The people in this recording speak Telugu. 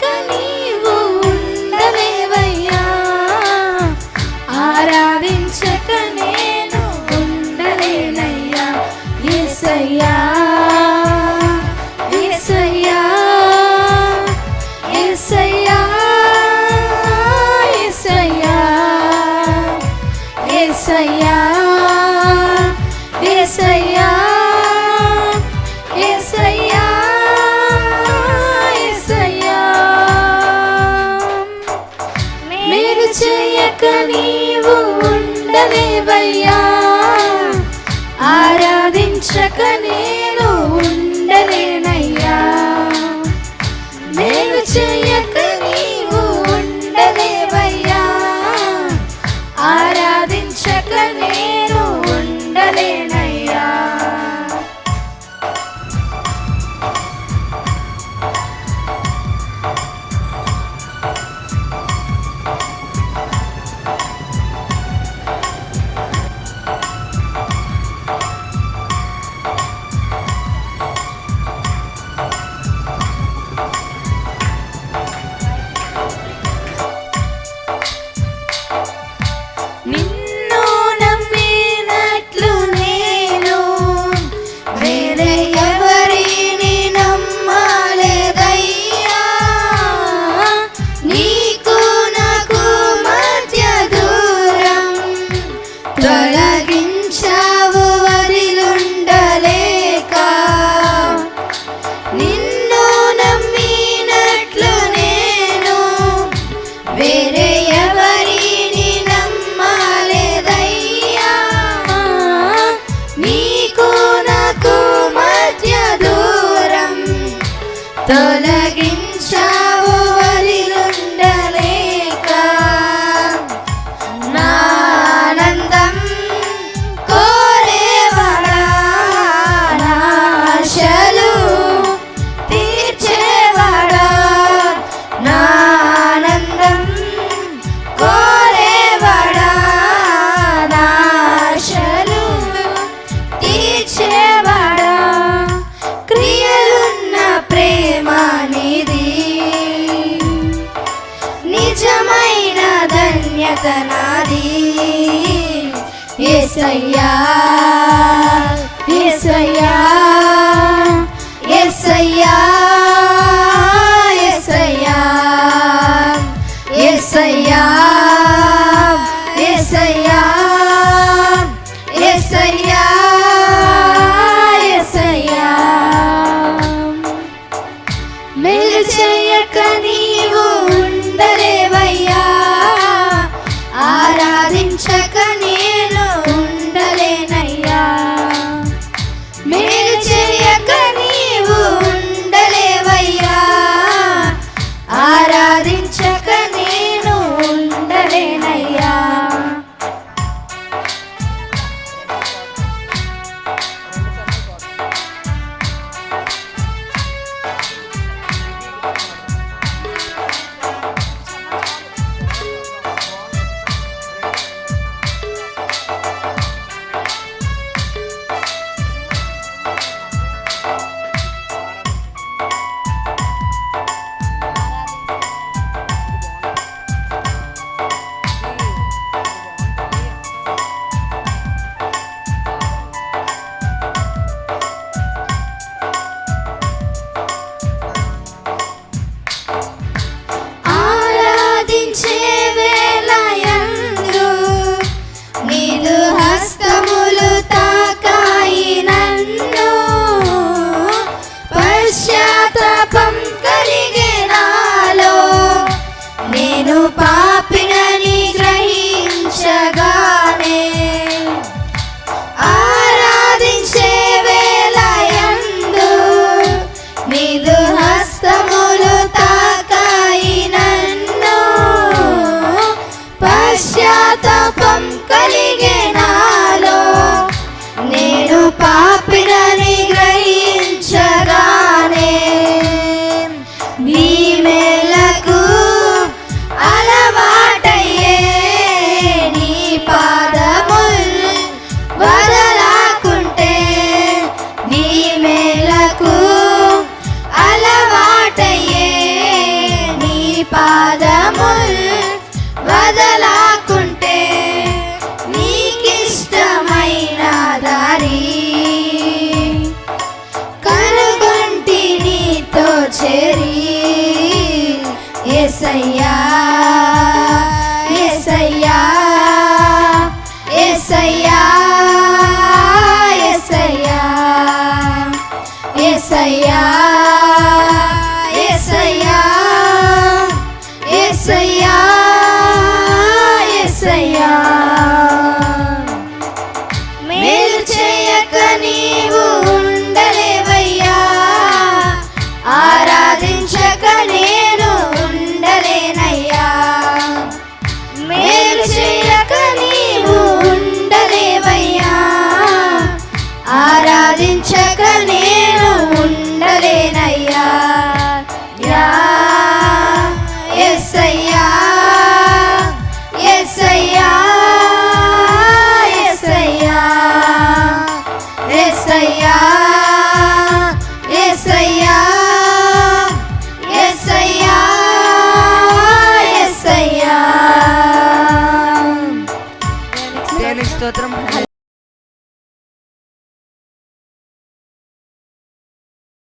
跟你。checklist. ತೊಲಗಿ ప్రార్థనాది. ఎస్సయ్యా ఎస్సయ్యా ఎస్సయ్యా పాపిడని గ్రహించగానే నీ అలవాటయ్యే నీ పాదముల్ వదలాకుంటే నీ అలవాటయ్యే నీ పాదముల్ వదలా ఎస్సయ్యా ఎస్సయ్యా ఎస్సయ్యా ఎస్సయ్యా ఎస్సయ్యా ఎస్సయ్యా ఎస్సయ్యా ఎస్సయ్యా మేలు చేయక